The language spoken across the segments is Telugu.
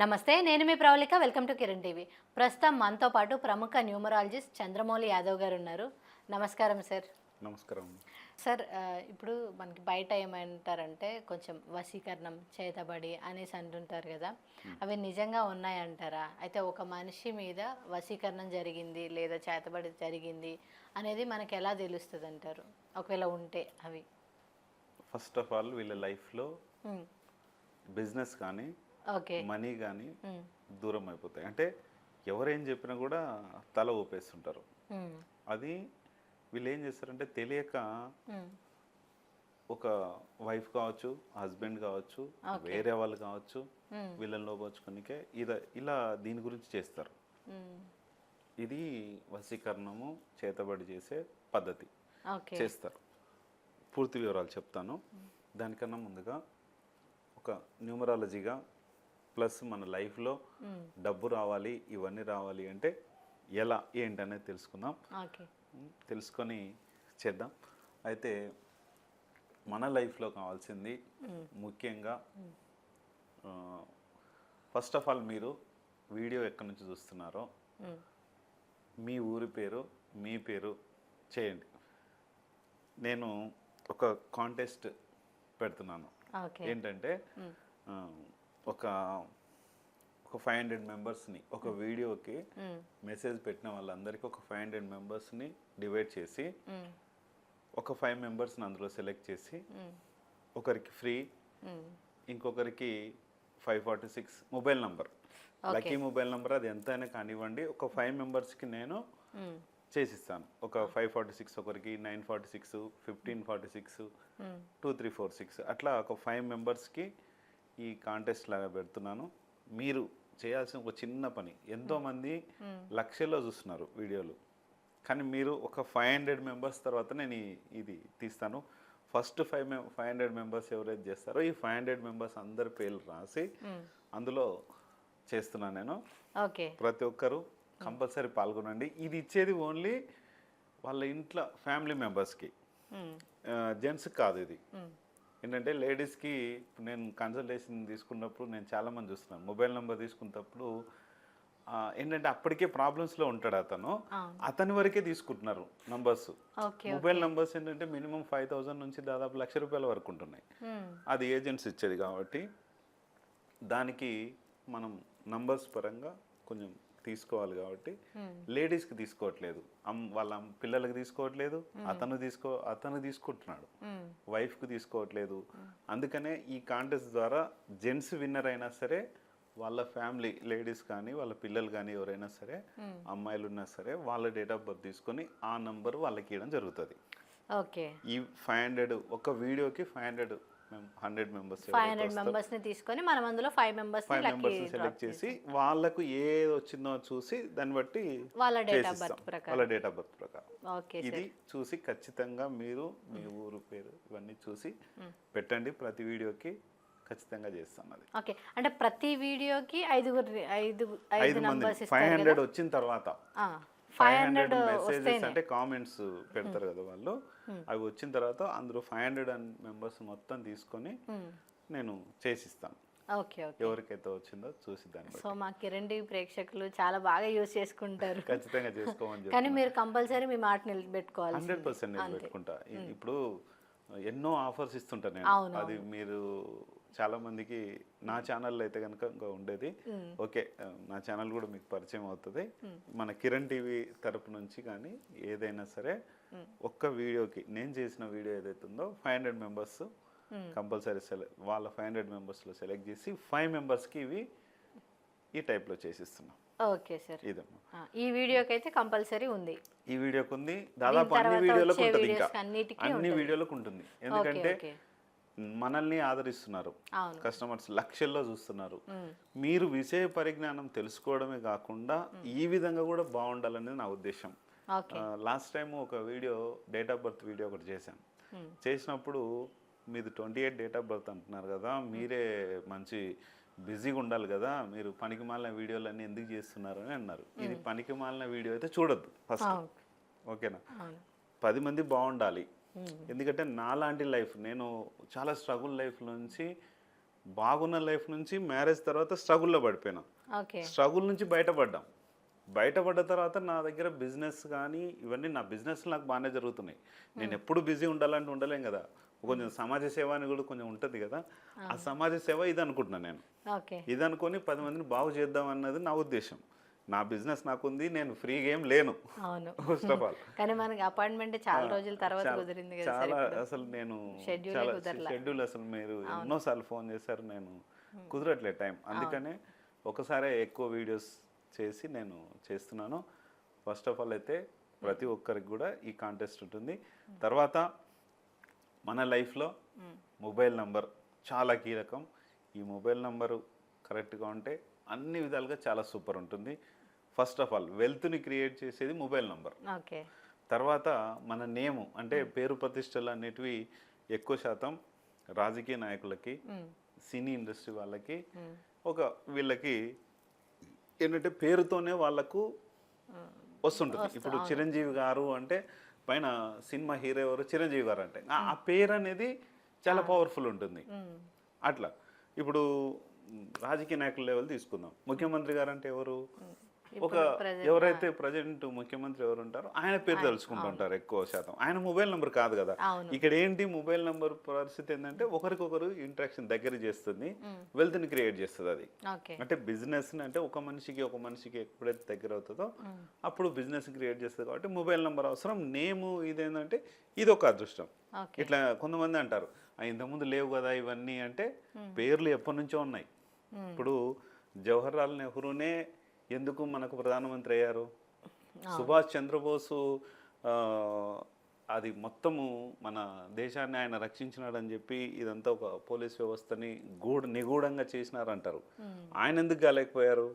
నమస్తే నేను మీ Pravalika welcome to Kiran TV. ప్రస్తుతం మనతో పాటు ప్రముఖ న్యూమరాలజిస్ట్ చంద్రమౌళి యాదవ్ గారు ఉన్నారు. నమస్కారం సార్. నమస్కారం. సార్ ఇప్పుడు మనకి బయట ఏమంటారంటే కొంచెం వశీకరణం చేతబడి అనేసి అంటుంటారు కదా. అవి నిజంగా ఉన్నాయంటారా? అయితే ఒక మనిషి మీద వశీకరణం జరిగింది లేదా చేతబడి జరిగింది అనేది మనకి ఎలా తెలుస్తుంది అంటారు ఒకవేళ ఉంటే అవి. ఫస్ట్ ఆఫ్ ఆల్ వీళ్ళ లైఫ్లో బిజినెస్ కానీ మనీ కానీ దూరం అయిపోతాయి అంటే ఎవరేం చెప్పినా కూడా తల ఊపేస్తుంటారు. అది వీళ్ళు ఏం చేస్తారంటే తెలియక ఒక వైఫ్ కావచ్చు హస్బెండ్ కావచ్చు. వేరే వాళ్ళు కావచ్చు వీళ్ళని లోపరుచుకోనికే ఇద ఇలా దీని గురించి చేస్తారు. ఇది వశీకరణము చేతబడి చేసే పద్ధతి. చేస్తారు. పూర్తి వివరాలు చెప్తాను. దానికన్నా ముందుగా ఒక న్యూమరాలజీగా ప్లస్ మన లైఫ్లో డబ్బు రావాలి ఇవన్నీ రావాలి అంటే ఎలా ఏంటనేది తెలుసుకుందాం. తెలుసుకొని చేద్దాం. అయితే మన లైఫ్లో కావాల్సింది ముఖ్యంగా ఫస్ట్ ఆఫ్ ఆల్ మీరు వీడియో ఎక్కడి నుంచి చూస్తున్నారో మీ ఊరి పేరు మీ పేరు చేయండి. నేను ఒక కాంటెస్ట్ పెడుతున్నాను. ఏంటంటే ఒక ఒక ఫైవ్ హండ్రెడ్ మెంబర్స్ని ఒక వీడియోకి ఉమ్, మెసేజ్ పెట్టిన వాళ్ళందరికీ ఒక ఫైవ్ హండ్రెడ్ మెంబర్స్ని డివైడ్ చేసి ఉమ్, ఒక ఫైవ్ మెంబర్స్ని అందులో సెలెక్ట్ చేసి ఒకరికి ఫ్రీ ఇంకొకరికి five forty six mobile number. Lucky mobile number అది ఎంతైనా కానివ్వండి ఒక ఫైవ్ మెంబర్స్కి నేను చేసిస్తాను. ఒక ఫైవ్ ఫార్టీ సిక్స్ ఒకరికి nine forty six fifteen forty six two three four six అట్లా ఒక ఫైవ్ మెంబర్స్కి ఈ కాంటెస్ట్ లాగా పెడుతున్నాను. మీరు చేయాల్సిన ఒక చిన్న పని ఎంతోమంది. లక్షల్లో చూస్తున్నారు వీడియోలు. కానీ మీరు ఒక ఫైవ్ హండ్రెడ్ మెంబర్స్ తర్వాత నేను ఇది తీస్తాను. ఫస్ట్ ఫైవ్ మెం ఫైవ్ హండ్రెడ్ మెంబర్స్ ఎవరైతే చేస్తారో ఈ ఫైవ్ హండ్రెడ్ మెంబర్స్ అందరి పేర్లు రాసి అందులో చేస్తున్నాను నేను. ఓకే. ప్రతి ఒక్కరు కంపల్సరీ పాల్గొనండి. ఇది ఇచ్చేది ఓన్లీ వాళ్ళ ఇంట్లో ఫ్యామిలీ మెంబర్స్కి. జెంట్స్కి కాదు ఇది. ఏంటంటే లేడీస్కి నేను కన్సల్టేషన్ తీసుకున్నప్పుడు నేను చాలామంది చూస్తున్నాను. మొబైల్ నెంబర్ తీసుకున్నప్పుడు ఏంటంటే అప్పటికే ప్రాబ్లమ్స్లో ఉంటాడు అతను. అతని వరకే తీసుకుంటున్నారు నంబర్స్. మొబైల్ నంబర్స్ ఏంటంటే మినిమం ఫైవ్ థౌజండ్ నుంచి దాదాపు లక్ష రూపాయల వరకు ఉంటున్నాయి. అది ఏజెంట్స్ ఇచ్చేది కాబట్టి దానికి మనం నంబర్స్ పరంగా కొంచెం తీసుకోవాలి కాబట్టి లేడీస్కి తీసుకోవట్లేదు. వాళ్ళ పిల్లలకి తీసుకోవట్లేదు అతను తీసుకో అతను తీసుకుంటున్నాడు. వైఫ్కి తీసుకోవట్లేదు. అందుకనే ఈ కాంటెస్ట్ ద్వారా జెంట్స్ విన్నర్ అయినా సరే వాళ్ళ ఫ్యామిలీ లేడీస్ కానీ వాళ్ళ పిల్లలు కానీ ఎవరైనా సరే అమ్మాయిలు ఉన్నా సరే వాళ్ళ డేట్ ఆఫ్ బర్త్ తీసుకొని ఆ నంబర్ వాళ్ళకి ఇవ్వడం జరుగుతుంది. ఓకే. ఈ ఫైవ్ హండ్రెడ్ ఒక వీడియోకి five hundred hundred members five hundred మెంబర్స్ని తీసుకొని మనం అందులో five members five members select చేసి వాళ్ళకు ఏది వచ్చిందో చూసి దాన్ని బట్టి వాళ్ళ డేట్ ఆఫ్. బర్త్ ప్రకారం. వాళ్ళ డేట్ ఆఫ్ బర్త్ ప్రకారం. ఓకే ఇది చూసి ఖచ్చితంగా మీరు మీ ఊరు పేరు ఇవన్నీ చూసి పెట్టండి. ప్రతి వీడియోకి ఖచ్చితంగా చేస్తాం అది. ఓకే అంటే ప్రతి వీడియోకి ఐదుగురు ఐదు ఐదు మంది ఫైవ్ హండ్రెడ్ వచ్చిన తర్వాత ఫైవ్ హండ్రెడ్ మెసేజెస్ అంటే కామెంట్స్ పెడతారు కదా వాళ్ళు. అవి వచ్చిన తర్వాత అందులో ఫైవ్ హండ్రెడ్ మెంబర్స్ మొత్తం తీసుకొని నేను చేసిస్తాను. Okay okay. ఎవరికైతే వచ్చిందో చూసి దాన్ని సో మా కిరణ్ టీవీ ప్రేక్షకులు చాలా బాగా యూజ్ చేసుకుంటారు. ఖచ్చితంగా చేసుకోమని కానీ మీరు కంపల్సరీ మీ మాట నిలబెట్టుకోవాలి హండ్రెడ్ పర్సెంట్ ఇ- ఇప్పుడు ఎన్నో ఆఫర్స్ ఇస్తుంటా నేను. అది మీరు చాలా మందికి నా ఛానల్లో అయితే కనుక ఇంకా ఉండేది. ఓకే నా ఛానల్ కూడా మీకు పరిచయం అవుతుంది. మన కిరణ్ టీవీ తరపు నుంచి కానీ ఏదైనా సరే ఒక్క వీడియోకి నేను చేసిన వీడియో ఏదైతే ఉందో five hundred members compulsory select వాళ్ళ ఫైవ్ హండ్రెడ్ మెంబర్స్లో సెలెక్ట్ చేసి ఫైవ్ మెంబర్స్కి ఇవి ఈ టైప్లో చేసిస్తున్నాం. Okay sir. ఇదమ్మా. ఈ వీడియోకి అయితే కంపల్సరీ ఉంది. ఈ వీడియోకి ఉంది దాదాపు అన్ని వీడియోలకు ఉంటుంది ఇంకా. అన్ని వీడియోలకు ఉంటుంది. ఎందుకంటే మనల్ని ఆదరిస్తున్నారు. కస్టమర్స్ లక్షల్లో చూస్తున్నారు. మీరు విషయ పరిజ్ఞానం తెలుసుకోవడమే కాకుండా ఈ విధంగా కూడా బాగుండాలనేది నా ఉద్దేశం. లాస్ట్ టైం ఒక video date of birth video ఒకటి చేశాను. చేసినప్పుడు మీది twenty eight date of birth అంటున్నారు కదా మీరే మంచి బిజీగా ఉండాలి కదా మీరు పనికి మాలిన వీడియోలన్నీ ఎందుకు చేస్తున్నారు అని అన్నారు. ఇది పనికి మాలిన వీడియో అయితే చూడొద్దు ఫస్ట్ ఓకేనా? పది మంది బాగుండాలి. ఎందుకంటే నాలాంటి లైఫ్ నేను చాలా స్ట్రగుల్ లైఫ్ నుంచి బాగున్న లైఫ్ నుంచి మ్యారేజ్ తర్వాత స్ట్రగుల్లో పడిపోయినా. స్ట్రగుల్ నుంచి బయటపడ్డాం. బయటపడ్డ తర్వాత నా దగ్గర బిజినెస్ కానీ ఇవన్నీ నా బిజినెస్ నాకు బాగానే జరుగుతున్నాయి. నేను ఎప్పుడు బిజీ ఉండాలంటే ఉండలేం కదా. కొంచెం సమాజ సేవ అని కూడా కొంచెం ఉంటుంది కదా. ఆ సమాజ సేవ ఇది అనుకుంటున్నాను నేను. ఇది అనుకొని పది మందిని బాగు చేద్దాం అన్నది నా ఉద్దేశం. నా బిజినెస్ నాకుంది నేను ఫ్రీగా ఏం లేను. అవును. ఫస్ట్ ఆఫ్ ఆల్ కానీ మనకి అపాయింట్మెంట్ చాలా రోజుల తర్వాత కుదిరింది చాలా. అసలు నేను. షెడ్యూల్ అసలు మీరు ఎన్నోసార్లు ఫోన్ చేశారు నేను కుదరట్లేదు టైం. అందుకనే ఒకసారి ఎక్కువ వీడియోస్ చేసి నేను చేస్తున్నాను. ఫస్ట్ ఆఫ్ ఆల్ అయితే ప్రతి ఒక్కరికి కూడా ఈ కాంటెస్ట్ ఉంటుంది. తర్వాత మన లైఫ్లో మొబైల్ నంబర్ చాలా కీలకం. ఈ మొబైల్ నంబరు కరెక్ట్గా ఉంటే అన్ని విధాలుగా చాలా సూపర్ ఉంటుంది. ఫస్ట్ ఆఫ్ ఆల్ వెల్త్ని క్రియేట్ చేసేది మొబైల్ నంబర్. ఓకే. తర్వాత మన నేము అంటే పేరు ప్రతిష్టలు అనేటివి ఎక్కువ శాతం రాజకీయ నాయకులకి. సినీ ఇండస్ట్రీ వాళ్ళకి. ఒక వీళ్ళకి ఏంటంటే పేరుతోనే వాళ్ళకు వస్తుంటుంది. ఇప్పుడు చిరంజీవి గారు అంటే పైన సినిమా హీరో ఎవరు? చిరంజీవి గారు అంటే. ఆ- పేరు అనేది చాలా పవర్ఫుల్ ఉంటుంది. అట్లా. ఇప్పుడు రాజకీయ నాయకుల లెవెల్ తీసుకుందాం. ముఖ్యమంత్రి గారు అంటే ఎవరు? ఒక ఎవరైతే ప్రజెంట్ ముఖ్యమంత్రి ఎవరు ఉంటారో ఆయన పేరు తెలుసుకుంటుంటారు ఎక్కువ శాతం. ఆయన మొబైల్ నెంబర్ కాదు కదా. ఇక్కడ ఏంటి మొబైల్ నెంబర్ పరిస్థితి ఏంటంటే ఒకరికొకరు ఇంట్రాక్షన్ దగ్గర చేస్తుంది వెల్త్ని క్రియేట్ చేస్తుంది అది. అంటే బిజినెస్ అంటే ఒక మనిషికి ఒక మనిషికి ఎప్పుడైతే దగ్గర అవుతుందో అప్పుడు బిజినెస్ క్రియేట్ చేస్తుంది కాబట్టి మొబైల్ నెంబర్ అవసరం. నేము ఇదేంటంటే ఇది ఒక అదృష్టం ఇట్లా కొంతమంది అంటారు "ఆ, ఇంతకుముందు లేవు కదా ఇవన్నీ అంటే పేర్లు ఎప్పటి నుంచో ఉన్నాయి. ఇప్పుడు జవహర్ లాల్ నెహ్రూనే ఎందుకు మనకు ప్రధానమంత్రి అయ్యారు? సుభాష్ చంద్రబోసు అది మొత్తము మన దేశాన్ని ఆయన రక్షించినాడని చెప్పి ఇదంతా ఒక పోలీస్ వ్యవస్థని గూఢ నిగూఢంగా చేసినారంటారు. ఆయన ఎందుకు కాలేకపోయారు.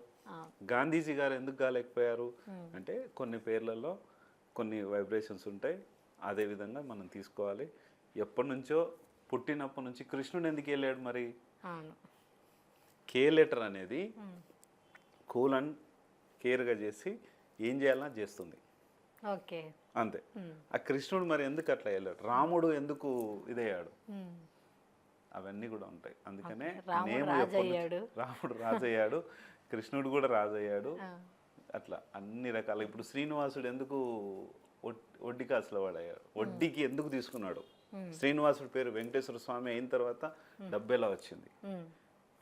గాంధీజీ గారు ఎందుకు కాలేకపోయారు? అంటే కొన్ని పేర్లలో కొన్ని వైబ్రేషన్స్ ఉంటాయి. అదే విధంగా మనం తీసుకోవాలి. ఎప్పటి నుంచో పుట్టినప్పటి నుంచి కృష్ణుడు ఎందుకు వెళ్ళాడు మరి? కే లెటర్ అనేది కూల్ అండ్ కేర్గా చేసి ఏం చేయాలన్నా చేస్తుంది. ఓకే. అంతే. ఆ కృష్ణుడు మరి ఎందుకు అట్లా వెళ్ళాడు రాముడు ఎందుకు ఇదయ్యాడు. అవన్నీ కూడా ఉంటాయి. అందుకనే అయ్యాడు. రాముడు రాజు అయ్యాడు కృష్ణుడు కూడా రాజు అయ్యాడు ఆ. అట్లా అన్ని రకాల ఇప్పుడు శ్రీనివాసుడు ఎందుకు వడ్డీ కాసుల వాడయ్యాడు? వడ్డీకి ఎందుకు తీసుకున్నాడు? శ్రీనివాసుడు పేరు వెంకటేశ్వర స్వామి అయిన తర్వాత డబ్బేలా వచ్చింది.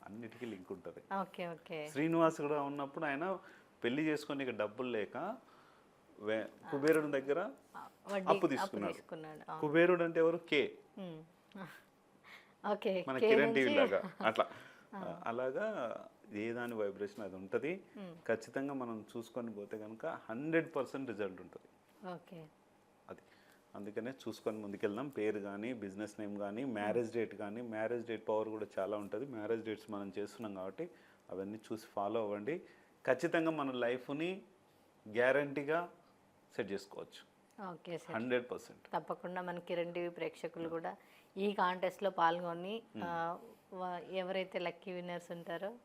అన్నిటికీ లింక్ ఉంటుంది. Okay okay. శ్రీనివాసుడు ఉన్నప్పుడు ఆయన పెళ్ళి చేసుకొని ఇక డబ్బులు లేక కుబేరుడి దగ్గర అప్పు తీసుకున్నాడు. కుబేరుడు అంటే ఎవరు? కే. మన కిరణ్ టీవీ లాగా అట్లా. అలాగా ఏ దాని వైబ్రేషన్ అది ఉంటుంది. ఖచ్చితంగా మనం చూసుకొని పోతే కనుక హండ్రెడ్ పర్సెంట్ రిజల్ట్ ఉంటుంది. ఓకే. అందుకనే చూసుకొని ముందుకెళ్దాం. పేరు కానీ బిజినెస్ నేమ్ కానీ మ్యారేజ్ డేట్ కానీ మ్యారేజ్ డేట్ పవర్ కూడా చాలా ఉంటుంది. మ్యారేజ్ డేట్స్ మనం చేస్తున్నాం కాబట్టి అవన్నీ చూసి ఫాలో అవ్వండి. ఖచ్చితంగా మన లైఫ్ని గ్యారంటీగా సెట్ చేసుకోవచ్చు. Okay sir. Hundred percent. తప్పకుండా మన కిరణ్ టీవీ ప్రేక్షకులు కూడా ఈ కాంటెస్ట్లో పాల్గొని వా- ఎవరైతే లక్కీ విన్నర్స్ ఉంటారో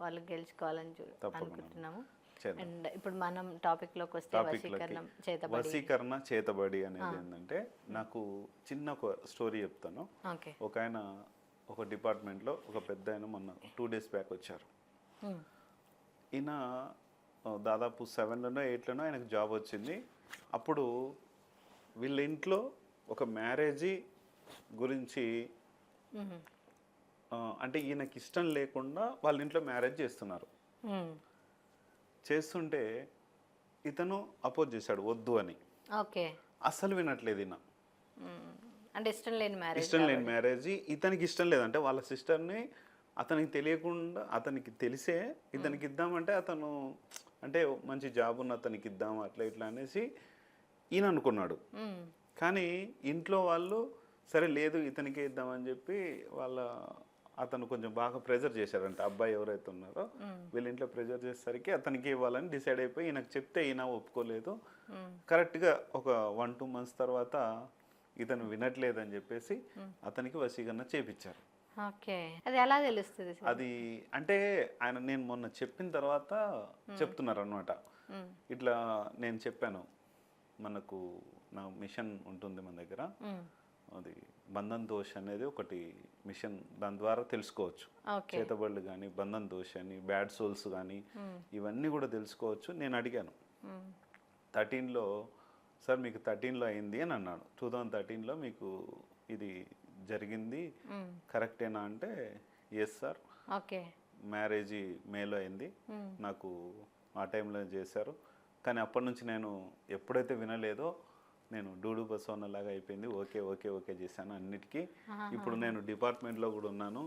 వాళ్ళు గెలుచుకోవాలని చూ అనుకుంటున్నాము. అండ్ ఇప్పుడు మనం టాపిక్లోకి వస్తే వశీకరణం చేతబడి. వశీకరణ చేతబడి అనేది ఏంటంటే నాకు చిన్న ఒక స్టోరీ చెప్తాను. ఒక ఆయన ఒక డిపార్ట్మెంట్లో ఒక పెద్ద ఆయన మొన్న టూ డేస్ బ్యాక్ వచ్చారు. ఈయన దాదాపు సెవెన్లోనో ఎయిట్లోనో ఆయనకు జాబ్ వచ్చింది. అప్పుడు వీళ్ళ ఇంట్లో ఒక మ్యారేజీ గురించి అంటే ఈయనకి ఇష్టం లేకుండా వాళ్ళ ఇంట్లో మ్యారేజ్ చేస్తున్నారు. చేస్తుంటే ఇతను అపోజ్ చేశాడు వద్దు అని. ఓకే. అస్సలు వినట్లేదు ఈయన. అంటే ఇష్టం లేని మ్యారేజ్ ఇష్టం లేని మ్యారేజ్ ఇతనికి ఇష్టం లేదంటే వాళ్ళ సిస్టర్ని అతనికి తెలియకుండా అతనికి తెలిసే ఇతనికి ఇద్దామంటే అతను అంటే మంచి జాబ్ ఉన్న అతనికి ఇద్దాం అట్లా ఇట్లా అనేసి ఈయన అనుకున్నాడు. కానీ ఇంట్లో వాళ్ళు సరే లేదు ఇతనికే ఇద్దామని చెప్పి వాళ్ళ అతను కొంచెం బాగా ప్రెజర్ చేశారంట అబ్బాయి ఎవరైతే ఉన్నారో వీళ్ళ ఇంట్లో ప్రెజర్ చేసేసరికి అతనికి ఇవ్వాలని డిసైడ్ అయిపోయి ఈయనకు చెప్తే ఈయన ఒప్పుకోలేదు. కరెక్ట్గా ఒక వన్ టూ మంత్స్ తర్వాత ఇతను వినట్లేదని చెప్పేసి అతనికి వశీకరణ చేపించారు. ఓకే. అది ఎలా తెలుస్తుంది అది అంటే ఆయన నేను మొన్న చెప్పిన తర్వాత చెప్తున్నారు అనమాట. ఇట్లా నేను చెప్పాను. మనకు నా మిషన్ ఉంటుంది మన దగ్గర. అది బంధన్ దోష్ అనేది ఒకటి మిషన్ దాని ద్వారా తెలుసుకోవచ్చు. చేతబడులు కానీ బంధన్ దోష్ అని బ్యాడ్ సోల్స్ కానీ ఇవన్నీ కూడా తెలుసుకోవచ్చు. నేను అడిగాను. థర్టీన్లో సార్ మీకు థర్టీన్లో అయింది అని అన్నాడు. టూ థౌజండ్ థర్టీన్లో మీకు ఇది జరిగింది. కరెక్టేనా అంటే ఎస్ సార్ ఓకే. మ్యారేజ్ మేలో అయింది. నాకు ఆ టైంలో చేశారు. కానీ అప్పటి నుంచి నేను ఎప్పుడైతే వినలేదో నేను డూడు బసవన్న లాగా అయిపోయింది. ఓకే ఓకే ఓకే చేశాను అన్నిటికీ. ఇప్పుడు నేను డిపార్ట్మెంట్లో కూడా ఉన్నాను.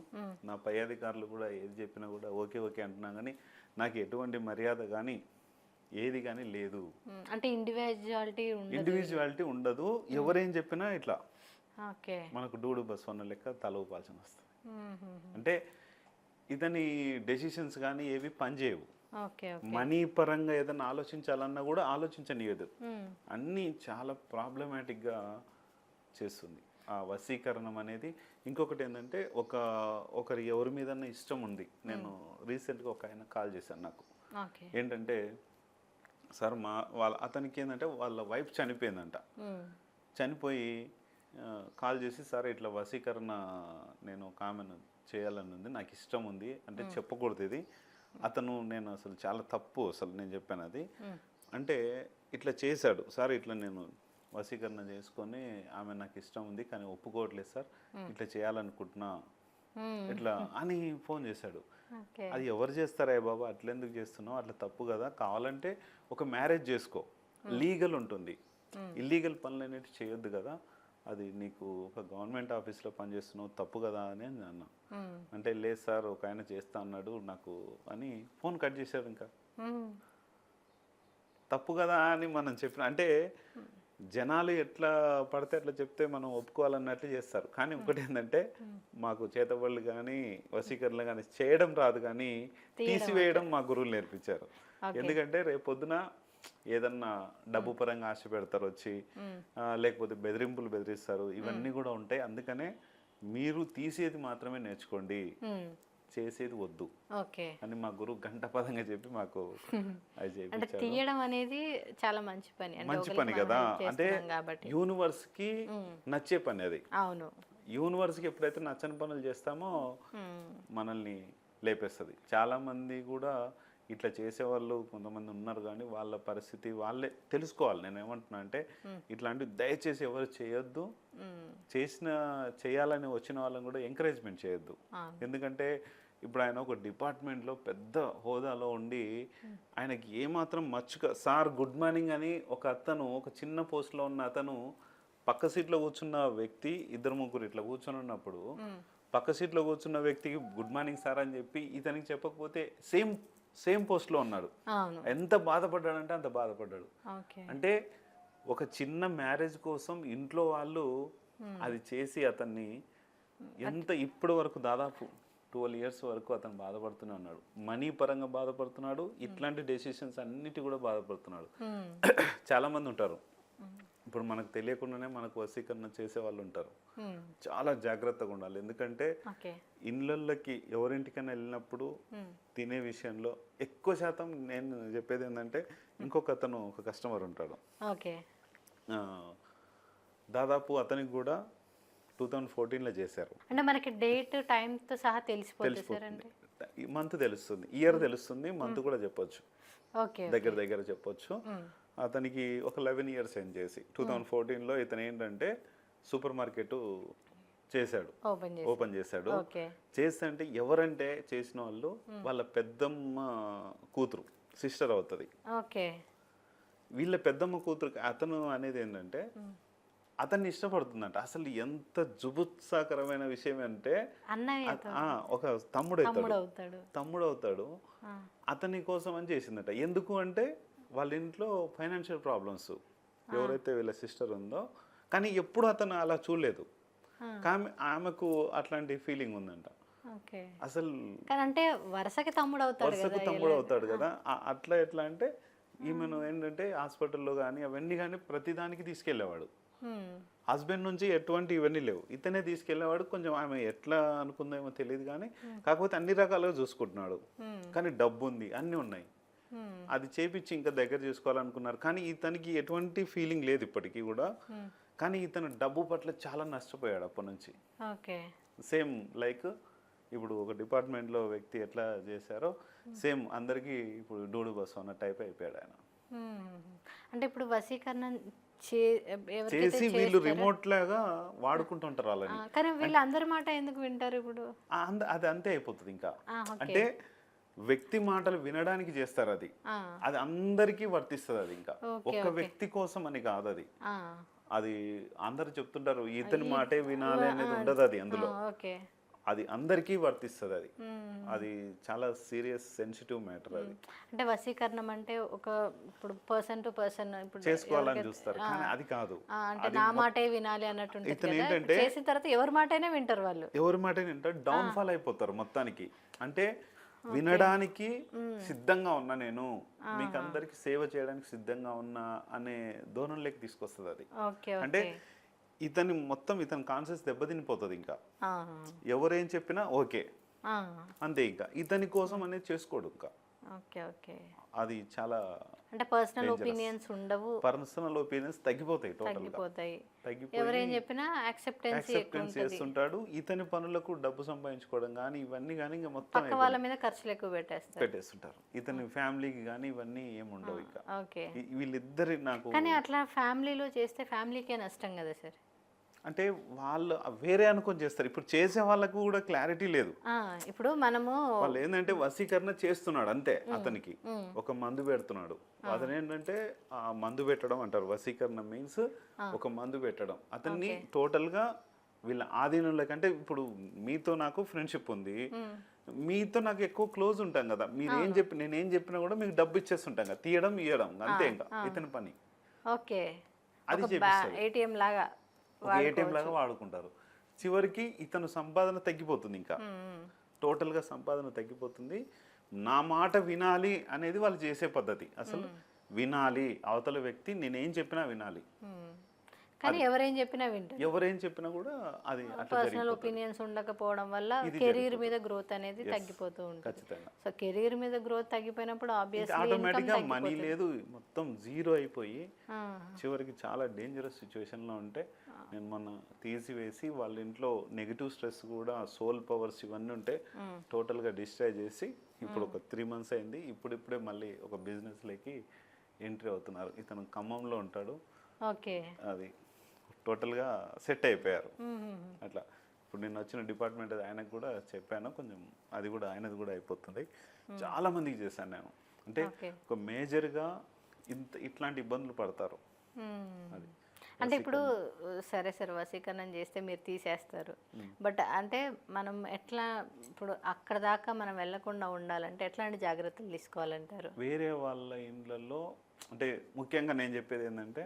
నా పై అధికారులు కూడా ఏది చెప్పినా కూడా ఓకే ఓకే అంటున్నా కానీ నాకు ఎటువంటి మర్యాద కానీ ఏది కానీ లేదు. అంటే ఇండివిజువాలిటీ ఇండివిజువాలిటీ ఉండదు. ఎవరేం చెప్పినా ఇట్లా. మనకు డూడు బసవన్న లెక్క తల ఊపాల్సిన వస్తుంది. అంటే ఇతని డెసిషన్స్ కానీ ఏవి పనిచేయవు. మనీ పరంగా ఏదైనా ఆలోచించాలన్నా కూడా ఆలోచించనియదు. అన్నీ చాలా ప్రాబ్లమాటిక్గా చేస్తుంది. ఆ వశీకరణం అనేది. ఇంకొకటి ఏంటంటే ఒక ఒకరి ఎవరి మీద ఇష్టం ఉంది. నేను రీసెంట్గా ఒక ఆయన కాల్ చేశాను నాకు. ఏంటంటే సార్ మా వాళ్ళ అతనికి ఏంటంటే వాళ్ళ వైఫ్ చనిపోయిందంట. చనిపోయి కాల్ చేసి సార్ ఇట్లా వశీకరణ నేను ఒక ఆమెను చేయాలని ఉంది. నాకు ఇష్టం ఉంది. అంటే చెప్పకూడదు ఇది. అతను నేను అసలు చాలా తప్పు అసలు నేను చెప్పాను అది. అంటే ఇట్లా చేశాడు. సార్ ఇట్లా నేను వశీకరణ చేసుకొని ఆమె నాకు ఇష్టం ఉంది కానీ ఒప్పుకోవట్లేదు సార్. ఇట్లా చేయాలనుకుంటున్నా. ఇట్లా అని ఫోన్ చేశాడు. అది ఎవరు చేస్తారా బాబా? అట్లా ఎందుకు చేస్తున్నావు? అట్లా తప్పు కదా. కావాలంటే ఒక మ్యారేజ్ చేసుకో. లీగల్ ఉంటుంది. ఇల్లీగల్ పనులు అనేవి చేయొద్దు కదా. అది నీకు ఒక గవర్నమెంట్ ఆఫీస్లో పనిచేస్తున్నావు తప్పు కదా అని నేను అన్నా. అంటే లేదు సార్ ఒక ఆయన చేస్తా అన్నాడు నాకు అని ఫోన్ కట్ చేశాడు ఇంకా. తప్పు కదా అని మనం చెప్పిన అంటే జనాలు ఎట్లా పడితే అట్లా చెప్తే మనం ఒప్పుకోవాలన్నట్లు చేస్తారు. కానీ ఒకటి ఏంటంటే మాకు చేతబడులు కానీ వశీకరణలు కానీ చేయడం రాదు కానీ తీసివేయడం మా గురువులు నేర్పించారు. ఎందుకంటే రేపు పొద్దున ఏదన్నా డబ్బు పరంగా ఆశ పెడతారు వచ్చి లేకపోతే బెదిరింపులు బెదిరిస్తారు ఇవన్నీ కూడా ఉంటాయి. అందుకనే మీరు తీసేది మాత్రమే నేర్చుకోండి. చేసేది వద్దు అని మా గురువు గంట పదంగా చెప్పి మాకు తీయడం అనేది చాలా మంచి పని. మంచి పని కదా. అంటే యూనివర్స్కి నచ్చే పని అది. అవును. యూనివర్స్కి ఎప్పుడైతే నచ్చని పనులు చేస్తామో. మనల్ని లేపేస్తుంది. చాలా మంది కూడా ఇట్లా చేసేవాళ్ళు కొంతమంది ఉన్నారు కానీ వాళ్ళ పరిస్థితి వాళ్ళే తెలుసుకోవాలి. నేను ఏమంటున్నా అంటే ఇట్లాంటివి దయచేసి ఎవరు చేయొద్దు. చేసిన చేయాలని వచ్చిన వాళ్ళని కూడా ఎంకరేజ్మెంట్ చేయొద్దు. ఎందుకంటే ఇప్పుడు ఆయన ఒక డిపార్ట్మెంట్లో పెద్ద హోదాలో ఉండి ఆయనకి ఏమాత్రం మచ్చుక సార్ గుడ్ మార్నింగ్ అని ఒక అతను ఒక చిన్న పోస్ట్లో ఉన్న అతను పక్క సీట్లో కూర్చున్న వ్యక్తి ఇద్దరు ముగ్గురు ఇట్లా కూర్చొని ఉన్నప్పుడు పక్క సీట్లో కూర్చున్న వ్యక్తికి గుడ్ మార్నింగ్ సార్ అని చెప్పి ఇతనికి చెప్పకపోతే సేమ్ సేమ్ పోస్ట్లో ఉన్నాడు. ఎంత బాధపడ్డాడంటే అంత బాధపడ్డాడు. అంటే ఒక చిన్న మ్యారేజ్ కోసం ఇంట్లో వాళ్ళు అది చేసి అతన్ని ఎంత ఇప్పటి వరకు దాదాపు ట్వెల్వ్ ఇయర్స్ వరకు అతను బాధపడుతూనే ఉన్నాడు. మనీ పరంగా బాధపడుతున్నాడు. ఇట్లాంటి డెసిషన్స్ అన్నిటి కూడా బాధపడుతున్నాడు. మ్మ్. చాలా మంది ఉంటారు ఇప్పుడు మనకు తెలియకుండానే మనకు వశీకరణ చేసే వాళ్ళు ఉంటారు. చాలా జాగ్రత్తగా ఉండాలి. ఎందుకంటే ఓకే. ఇళ్ళల్లోకి ఎవరింటికైనా వెళ్ళినప్పుడు. తినే విషయంలో ఎక్కువ శాతం నేను చెప్పేది ఏంటంటే ఇంకొక అతను ఒక కస్టమర్ ఉంటాడు. దాదాపు అతనికి కూడా టూ థౌజండ్ ఫోర్టీన్లో చేశారు. అంటే మనకి డేట్ టైంతో సహా తెలిసిపోతుంది మంత్ తెలుస్తుంది. ఇయర్ తెలుస్తుంది. మంత్ కూడా చెప్పొచ్చు. దగ్గర దగ్గర చెప్పొచ్చు. అతనికి ఒక లెవెన్ ఇయర్స్ ఏం చేసి. టూ థౌజండ్ ఫోర్టీన్లో ఇతను ఏంటంటే సూపర్ మార్కెట్ చేశాడు. ఓపెన్ చేశాడు. చేస్తే అంటే ఎవరంటే చేసిన వాళ్ళు వాళ్ళ పెద్దమ్మ కూతురు సిస్టర్ అవుతుంది. ఓకే. వీళ్ళ పెద్దమ్మ కూతురు అతను అనేది ఏంటంటే అతన్ని ఇష్టపడుతుందంట. అసలు ఎంత జుబుత్సాకరమైన విషయం అంటే ఒక తమ్ముడు అవుతాడు తమ్ముడు అవుతాడు. అతని కోసం అని చేసిందట. ఎందుకు అంటే వాళ్ళ ఇంట్లో ఫైనాన్షియల్ ప్రాబ్లమ్స్ ఎవరైతే వీళ్ళ సిస్టర్ ఉందో కానీ ఎప్పుడు అతను అలా చూడలేదు. కానీ ఆమెకు అట్లాంటి ఫీలింగ్ ఉందంట. అసలు కానీ అంటే వరుసకి తమ్ముడు అవుతాడు వరుసకు తమ్ముడు అవుతాడు కదా. అట్లా ఎట్లా అంటే ఈమెను ఏంటంటే హాస్పిటల్లో కానీ అవన్నీ కానీ ప్రతిదానికి తీసుకెళ్ళేవాడు. మ్మ్. హస్బెండ్ నుంచి ఎటువంటి ఇవన్నీ లేవు. ఇతనే తీసుకెళ్ళేవాడు. కొంచెం ఆమె ఎట్లా అనుకుందేమో తెలియదు కానీ కాకపోతే అన్ని రకాలుగా చూసుకుంటున్నాడు. కానీ డబ్బు ఉంది అన్నీ ఉన్నాయి. అది చేపించి ఇంకా దగ్గర చేసుకోవాలనుకున్నారు. కానీ ఇతనికి ఎటువంటి ఫీలింగ్ లేదు ఇప్పటికీ కూడా. కానీ ఇతను డబ్బు పట్ల చాలా నష్టపోయాడు అప్పటి నుంచి. సేమ్ లైక్ ఇప్పుడు ఒక డిపార్ట్మెంట్లో వ్యక్తి ఎట్లా చేశారో సేమ్ అందరికీ ఇప్పుడు డూడు బస్ అన్న టైప్ అయిపోయాడు ఆయన. మ్మ్. అంటే ఇప్పుడు ఎవరికైతే చేసి వీళ్ళు రిమోట్ లాగా వాడుకుంటుంటారు వాళ్ళని. కానీ వీళ్ళు అందరి మాట ఎందుకు వింటారు ఇప్పుడు? అంద- అంతే అయిపోతుంది ఇంకా. అంటే వ్యక్తి మాటలు వినడానికి చేస్తారు అది. అది అందరికీ వర్తిస్తుంది అది ఇంకా. ఒక్క. వ్యక్తి కోసం అని కాదు అది. అది అందరు చెప్తుంటారు ఇతని మాటే వినాలి అనేది ఉండదు అది అందులో. అది అందరికీ వర్తిస్తుంది అది. అది చాలా సీరియస్ సెన్సిటివ్ మ్యాటర్ అది. అంటే వశీకరణం అంటే ఒక ఇప్పుడు పర్సన్ టు పర్సన్ ఇప్పుడు చేసుకోవాలని చూస్తారు. కానీ అది కాదు. అంటే నా మాటే వినాలి అన్నట్టు ఉంటుంది ఇతను ఏంటంటే- చేసిన తర్వాత ఎవరి మాటైనా వింటారు వాళ్ళు. ఎవరి మాట వింటారు. డౌన్ ఫాల్ అయిపోతారు మొత్తానికి. అంటే వినడానికి సిద్ధంగా ఉన్నా నేను. మీకు అందరికి సేవ చేయడానికి సిద్ధంగా ఉన్నా అనే ధోరణిలోకి తీసుకొస్తుంది అది. అంటే ఇతని మొత్తం ఇతని కాన్షియస్ దెబ్బతినిపోతుంది ఇంకా. ఎవరేం చెప్పినా ఓకే. అంతే ఇంకా. ఇతని కోసం అనేది చేసుకోడు ఇంకా. Okay okay. అది చాలా అంటే పర్సనల్ ఒపీనియన్స్ ఉండవు. పర్సనల్ ఒపీనియన్స్ తగ్గిపోతాయి తగ్గిపోతాయి. ఎవరేం చెప్పినా యాక్సెప్టెన్సీ ఉంటుంది చేస్తుంటాడు. ఇతని పనులకు డబ్బు సంపాదించుకోవడం కానీ ఇవన్నీ కానీ ఇంకా మొత్తం వాళ్ళ మీద ఖర్చులు ఎక్కువ పెట్టేస్తారు. పెట్టేస్తుంటారు. ఇతని ఫ్యామిలీకి కానీ ఇవన్నీ ఏముండవు ఇంకా. ఓకే. వీళ్ళిద్దరి నాకు కానీ అట్లా ఫ్యామిలీలో చేస్తే ఫ్యామిలీకే నష్టం కదా సార్. అంటే వాళ్ళు వేరే అనుకొని చేస్తారు. ఇప్పుడు చేసే వాళ్ళకు కూడా క్లారిటీ లేదు. ఇప్పుడు మనము వాళ్ళు ఏంటంటే వశీకరణ చేస్తున్నాడు అంతే అతనికి. ఒక మందు పెడుతున్నాడు. అతను ఏంటంటే ఆ మందు పెట్టడం అంటారు. వశీకరణ మీన్స్ ఒక మందు పెట్టడం. అతన్ని టోటల్గా వీళ్ళ ఆధీనంలో కంటే ఇప్పుడు మీతో నాకు ఫ్రెండ్షిప్ ఉంది. మీతో నాకు ఎక్కువ క్లోజ్ ఉంటాం కదా. మీరు ఏం చెప్పి నేను ఏం చెప్పినా కూడా మీకు డబ్బు ఇచ్చేస్తుంటాం కదా. తీయడం ఇవ్వడం అంతే ఇంకా. ఇతని పని. ఓకే. అది. ఏటీఎం లాగా. ఒక ఏటీఎం లాగా వాడుకుంటారు. చివరికి ఇతను సంపాదన తగ్గిపోతుంది ఇంకా. టోటల్గా సంపాదన తగ్గిపోతుంది. నా మాట వినాలి అనేది వాళ్ళు చేసే పద్ధతి. అసలు వినాలి. అవతల వ్యక్తి నేనేం చెప్పినా వినాలి. కానీ ఎవరేం చెప్పినా వింటారు ఎవరేం చెప్పినా కూడా అది అట్లా పర్సనల్ ఒపీనియన్స్ ఉండకపోవడం వల్ల కెరీర్ మీద గ్రోత్ అనేది తగ్గిపోతూ ఉంటుంది. సో కెరీర్ మీద గ్రోత్ తగ్గిపోయినప్పుడు ఆబ్వియస్లీ ఆటోమేటిక్గా మనీ లేదు మొత్తం జీరో అయిపోయి చివరికి చాలా డేంజరస్ సిచ్యువేషన్లో ఉంటే నేను మొన్న తీసివేసి వాళ్ళ ఇంట్లో నెగిటివ్ స్ట్రెస్ కూడా సోల్ పవర్స్ ఇవన్నీ ఉంటే టోటల్గా డిస్ట్రాయ్ చేసి ఇప్పుడు ఒక త్రీ మంత్స్ అయింది. ఇప్పుడిప్పుడే మళ్ళీ ఒక బిజినెస్లోకి ఎంట్రీ అవుతున్నారు. ఇతను ఖమ్మంలో ఉంటాడు. ఓకే అది. టోటల్గా సెట్ అయిపోయారు. అట్లా. ఇప్పుడు నేను వచ్చిన డిపార్ట్మెంట్ ఆయనకు కూడా చెప్పాను. కొంచెం అది కూడా ఆయనది కూడా అయిపోతుంది. చాలా మందికి చేశాను నేను. అంటే ఒక మేజర్గా ఇంత ఇట్లాంటి ఇబ్బందులు పడతారు. అది. అంటే ఇప్పుడు సరే సరే వశీకరణం చేస్తే మీరు తీసేస్తారు. బట్ అంటే మనం ఎట్లా ఇప్పుడు అక్కడ దాకా మనం వెళ్ళకుండా ఉండాలంటే ఎట్లాంటి జాగ్రత్తలు తీసుకోవాలంటారు? వేరే వాళ్ళ ఇండ్లలో అంటే ముఖ్యంగా నేను చెప్పేది ఏంటంటే.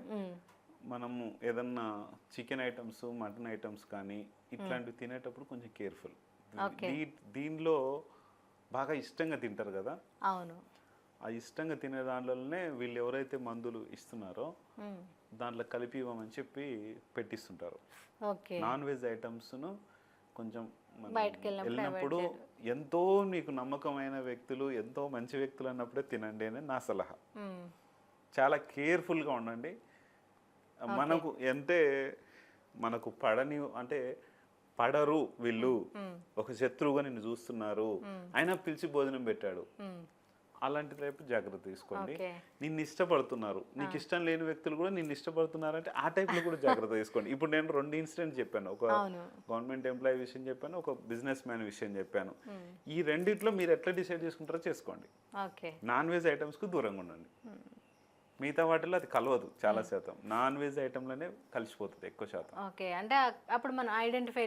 మనము ఏదన్నా చికెన్ ఐటమ్స్ మటన్ ఐటమ్స్ కానీ ఇట్లాంటివి తినేటప్పుడు కొంచెం కేర్ఫుల్. దీనిలో బాగా ఇష్టంగా తింటారు కదా? అవును. ఆ ఇష్టంగా తినే దాంట్లోనే వీళ్ళు ఎవరైతే మందులు ఇస్తున్నారో. దాంట్లో కలిపి ఇవ్వమని చెప్పి పెట్టిస్తుంటారు. నాన్ వెజ్ ఐటమ్స్ను కొంచెం వెళ్ళినప్పుడు ఎంతో మీకు నమ్మకమైన వ్యక్తులు ఎంతో మంచి వ్యక్తులు అన్నప్పుడే తినండి అని నా సలహా. చాలా కేర్ఫుల్గా ఉండండి. మనకు ఎంతే మనకు పడని అంటే పడరు వీళ్ళు. ఒక శత్రువుగా నిన్ను చూస్తున్నారు. అయినా పిలిచి భోజనం పెట్టాడు. అలాంటి టైపు జాగ్రత్త తీసుకోండి. నిన్ను ఇష్టపడుతున్నారు. నీకు ఇష్టం లేని వ్యక్తులు కూడా నిన్ను ఇష్టపడుతున్నారంటే ఆ టైప్లో కూడా జాగ్రత్త తీసుకోండి. ఇప్పుడు నేను రెండు ఇన్సిడెంట్ చెప్పాను. ఒక గవర్నమెంట్ ఎంప్లాయీ విషయం చెప్పాను ఒక బిజినెస్ మ్యాన్ విషయం చెప్పాను. ఈ రెండిట్లో మీరు ఎట్లా డిసైడ్ చేసుకుంటారో చేసుకోండి. నాన్ వెజ్ ఐటమ్స్కి దూరంగా ఉండండి. మిగతా వాటిలో అది కలవదు చాలా శాతం. నాన్ వెజ్ ఐటమ్లోనే కలిసిపోతుంది ఎక్కువ శాతం. ఓకే. అంటే అప్పుడు మనం ఐడెంటిఫై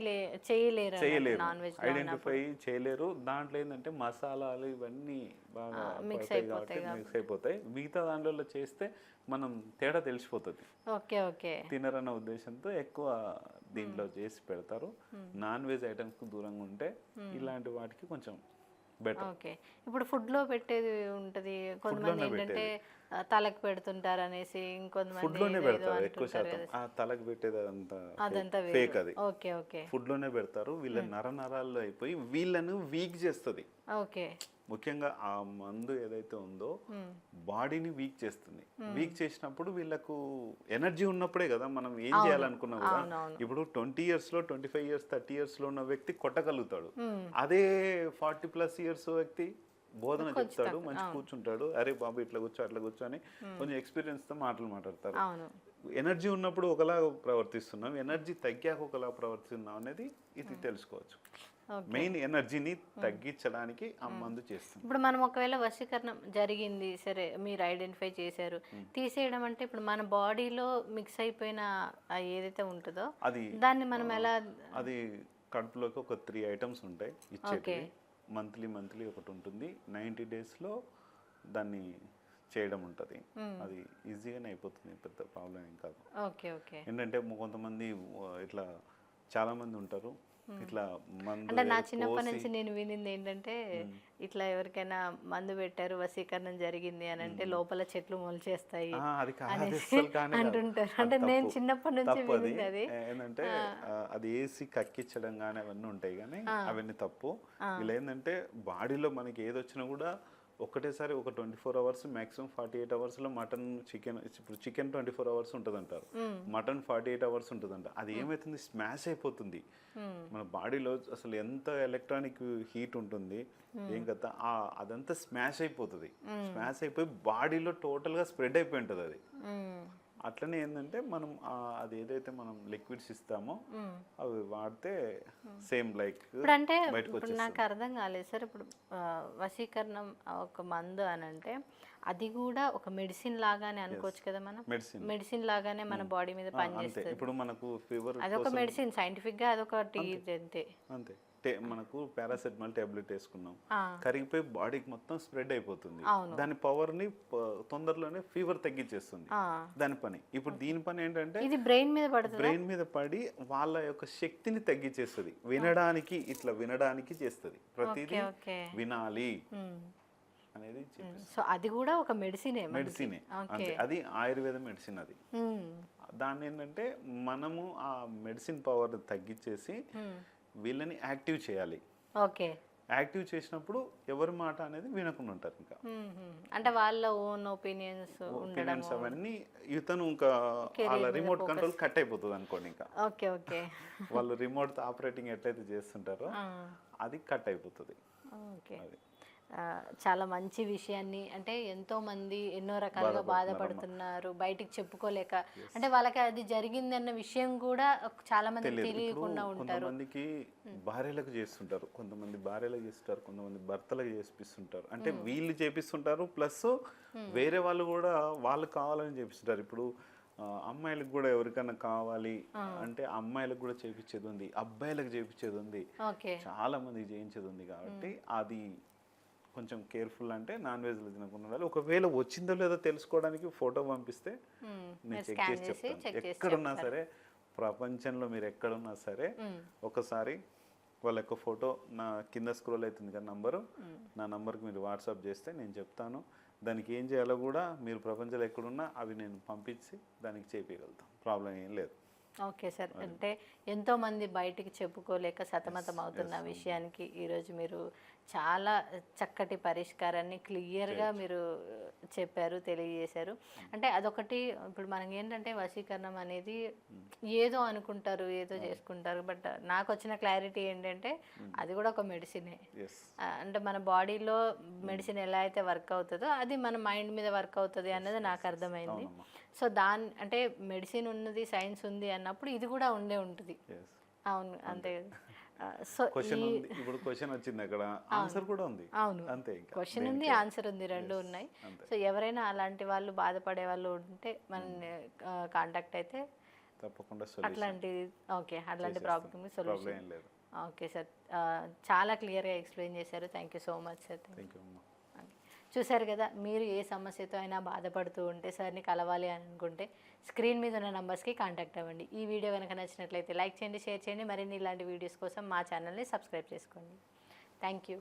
చేయలేరు చేయలేరు. ఐడెంటిఫై చేయలేరు. దాంట్లో ఏంటంటే మసాలాలు ఇవన్నీ బాగా పడతాయి కాబట్టి మిక్స్ అయిపోతాయి. మిగతా దాంట్లో చేస్తే మనం తేడా తెలిసిపోతుంది. Okay okay. తినరన్న ఉద్దేశంతో ఎక్కువ దీంట్లో చేసి పెడతారు. నాన్ వెజ్ ఐటమ్స్కి దూరంగా ఉంటే ఇలాంటి వాటికి కొంచెం బెటర్. ఓకే. ఇప్పుడు ఫుడ్లో పెట్టేది ఉంటది. కొంతమంది ఏంటంటే తలకు పెడుతుంటారు అనేసి ఇంకొంతమంది ఫుడ్లోనే ఏదేదో పెడతారు ఎక్కువ శాతం. ఆ తలకు పెట్టేది అదంతా అదంతా ఫేక్ అది. Okay okay. ఫుడ్లోనే పెడతారు వీళ్ళ నర నరాల్లో అయిపోయి వీళ్ళను వీక్ చేస్తుంది. ఓకే. ముఖ్యంగా ఆ మందు ఏదైతే ఉందో. బాడీని వీక్ చేస్తుంది. వీక్ చేసినప్పుడు వీళ్ళకు ఎనర్జీ ఉన్నప్పుడే కదా మనం ఏం చేయాలనుకున్నా కూడా అవునవును. ఇప్పుడు ట్వంటీ ఇయర్స్లో ట్వంటీ ఫైవ్ ఇయర్స్ థర్టీ ఇయర్స్లో ఉన్న వ్యక్తి కొట్టగలుగుతాడు. అదే ఫార్టీ ప్లస్ ఇయర్స్ వ్యక్తి బోధన చెప్తాడు మంచి కూర్చుంటాడు అరే బాబు ఇట్లా కూర్చో అట్లా కూర్చో అని కొంచెం experience తో మాటలు మాట్లాడతారు. ఎనర్జీ ఉన్నప్పుడు ఒకలా ప్రవర్తిస్తున్నాం ఎనర్జీ తగ్గాక ఒకలా ప్రవర్తిస్తున్నాం అనేది ఇది తెలుసుకోవచ్చు. మెయిన్ ఎనర్జీని తగ్గించడానికి ఆ మందు చేస్తుంది. ఇప్పుడు మనం ఒకవేళ వశీకరణం జరిగింది సరే మీరు ఐడెంటిఫై చేశారు. తీసేయడం అంటే ఇప్పుడు మన బాడీలో మిక్స్ అయిపోయిన ఏదైతే ఉంటుందో అది దాన్ని మనం ఎలా అది కడుపులోకి ఒక త్రీ ఐటమ్స్ ఉంటాయి ఇచ్చేటివి. మంత్లీ మంత్లీ ఒకటి ఉంటుంది. నైంటీ డేస్లో దాన్ని చేయడం ఉంటుంది. అది ఈజీగానే అయిపోతుంది పెద్ద ప్రాబ్లం ఏం కాదు. Okay okay. ఏంటంటే కొంతమంది ఇట్లా చాలా మంది ఉంటారు ఇట్లా అంటే నా చిన్నప్పటి నుంచి నేను వినింది ఏంటంటే ఇట్లా ఎవరికైనా మందు పెట్టారు వశీకరణం జరిగింది అని అంటే లోపల చెట్లు మొలిచేస్తాయి. అంటుంటారు. అంటే నేను. చిన్నప్పటి నుంచి. వినింది అది. ఏంటంటే అది వేసి కక్కించడం కానీ అవన్నీ ఉంటాయి కానీ అవన్నీ తప్పు ఇలా ఏంటంటే బాడీలో మనకి ఏది వచ్చినా కూడా ఒకటేసారి ఒక twenty four hours maximum forty eight అవర్స్లో మటన్ చికెన్ ఇప్పుడు చికెన్ ట్వంటీ ఫోర్ అవర్స్ ఉంటుంది అంటారు మటన్ ఫార్టీ ఎయిట్ అవర్స్ ఉంటుందంట. అది ఏమవుతుంది స్మాష్ అయిపోతుంది. మన బాడీలో అసలు ఎంత ఎలక్ట్రానిక్ హీట్ ఉంటుంది ఏం కదా ఆ అదంతా స్మాష్ అయిపోతుంది. స్మాష్ అయిపోయి బాడీలో టోటల్గా స్ప్రెడ్ అయిపోయి ఉంటుంది అది. అట్లనే ఏంటంటే మనం అది ఏదైతే మనం లిక్విడ్స్ ఇస్తామో అవి వాడితే సేమ్ లైక్ ఇప్పుడు అంటే ఇప్పుడు నాకు అర్థం కాలేదు సార్. ఇప్పుడు వశీకరణం ఒక మందు అని అంటే అది కూడా ఒక మెడిసిన్ లాగానే అనుకోవచ్చు కదా మనం? మెడిసిన్. మెడిసిన్ లాగానే మన బాడీ మీద పనిచేస్తుంది. ఇప్పుడు మనకు ఫీవర్ అదొక మెడిసిన్ సైంటిఫిక్గా అదొకటి అంతే. అంతే. టే- మనకు పారాసెటమాల్ టాబ్లెట్ వేసుకున్నాం. కరిగిపోయి బాడీకి మొత్తం స్ప్రెడ్ అయిపోతుంది. దాని పవర్ని తొందరలోనే ఫీవర్ తగ్గించేస్తుంది. దాని పని. ఇప్పుడు దీని పని ఏంటంటే ఇది బ్రెయిన్ మీద పడుతుంది? బ్రెయిన్ మీద పడి వాళ్ళ యొక్క శక్తిని తగ్గించేస్తుంది. వినడానికి ఇట్లా వినడానికి చేస్తుంది. ప్రతిదీ వినాలి. అనేది సో అది కూడా ఒక మెడిసినే మెడిసినే. అది ఆయుర్వేద మెడిసిన్ అది. దాన్ని ఏంటంటే మనము ఆ మెడిసిన్ పవర్ తగ్గించేసి వీళ్ళని యాక్టివ్ చేయాలి. ఓకే. యాక్టివ్ చేసినప్పుడు ఎవరి మాట అనేది వినకుండా ఉంటారు ఇంకా. అంటే వాళ్ళ ఓన్ ఒపీనియన్స్ ఒపీనియన్స్ అవన్నీ ఇతను ఇంకా వాళ్ళ రిమోట్ కంట్రోల్ కట్ అయిపోతుంది అనుకోండి ఇంకా. Okay okay. వాళ్ళు రిమోట్ ఆపరేటింగ్ ఎట్లయితే చేస్తుంటారో అది కట్ అయిపోతుంది. ఓకే. చాలా మంచి విషయాన్ని అంటే ఎంతో మంది ఎన్నో రకాలుగా బాధపడుతున్నారు బయటికి చెప్పుకోలేక. అంటే వాళ్ళకి అది జరిగింది అన్న విషయం కూడా చాలా మంది తెలియకుండా ఉంటారు. కొంతమందికి భార్యలకు చేస్తుంటారు. కొంతమంది భార్యలకు చేస్తుంటారు. కొంతమంది భర్తలకు చేపిస్తుంటారు. అంటే వీళ్ళు చేపిస్తుంటారు. ప్లస్ వేరే వాళ్ళు కూడా వాళ్ళు కావాలని చేపిస్తుంటారు. ఇప్పుడు అమ్మాయిలకు కూడా ఎవరికైనా కావాలి అంటే అమ్మాయిలకు కూడా చేపించేది ఉంది. అబ్బాయిలకు చేపించేది ఉంది. చాలా మందికి చేయించేది ఉంది కాబట్టి అది కొంచెం కేర్ఫుల్ అంటే నాన్ వెజ్లో తినకుండా ఉండాలి. ఒకవేళ వచ్చిందో లేదో తెలుసుకోవడానికి ఫోటో పంపిస్తే నేను చెక్ చేసి చెప్తాను. ఎక్కడున్నా సరే ప్రపంచంలో మీరు ఎక్కడున్నా సరే ఒకసారి వాళ్ళ యొక్క ఫోటో నా కింద స్క్రోల్ అవుతుంది కదా నంబరు నా నంబర్కి మీరు వాట్సాప్ చేస్తే నేను చెప్తాను. దానికి ఏం చేయాలో కూడా మీరు ప్రపంచంలో ఎక్కడున్నా అవి నేను పంపించి దానికి చేపించగలుగుతాం ప్రాబ్లం ఏం లేదు. Okay sir. అంటే ఎంతో మంది బయటికి చెప్పుకోలేక సతమతం అవుతున్న విషయానికి ఈరోజు మీరు చాలా చక్కటి పరిష్కారాన్ని క్లియర్గా మీరు చెప్పారు తెలియజేశారు. అంటే అదొకటి ఇప్పుడు మనకి ఏంటంటే వశీకరణం అనేది ఏదో అనుకుంటారు ఏదో చేసుకుంటారు బట్ నాకు వచ్చిన క్లారిటీ ఏంటంటే అది కూడా ఒక మెడిసినే. అంటే మన బాడీలో మెడిసిన్ ఎలా అయితే వర్క్ అవుతుందో అది మన మైండ్ మీద వర్క్ అవుతుంది అన్నది నాకు అర్థమైంది. సో దాని అంటే మెడిసిన్ ఉన్నది సైన్స్ ఉంది అన్నప్పుడు ఇది కూడా ఉండే ఉంటుంది. అవును అంతే కదా. సో క్వశ్చన్ ఉంది. ఇప్పుడు క్వశ్చన్ వచ్చింది అక్కడ. ఆన్సర్ కూడా ఉంది. అవును. అంతే క్వశ్చన్ ఉంది ఆన్సర్ ఉంది రెండు ఉన్నాయి. సో ఎవరైనా అలాంటి వాళ్ళు బాధపడే వాళ్ళు ఉంటే మన కాంటాక్ట్ అయితే తప్పకుండా అట్లాంటి ఓకే అట్లాంటి problem problem solution okay sir చాలా క్లియర్గా ఎక్స్ప్లెయిన్ చేశారు. Thank you so much sir thank you చూశారు కదా మీరు ఏ సమస్యతో అయినా బాధపడుతూ ఉంటే సార్ని కలవాలి అనుకుంటే స్క్రీన్ మీద ఉన్న నంబర్స్కి కాంటాక్ట్ అవ్వండి. ఈ వీడియో కనుక నచ్చినట్లయితే లైక్ చేయండి షేర్ చేయండి. మరిన్ని ఇలాంటి వీడియోస్ కోసం మా ఛానల్ని సబ్స్క్రైబ్ చేసుకోండి. Thank you.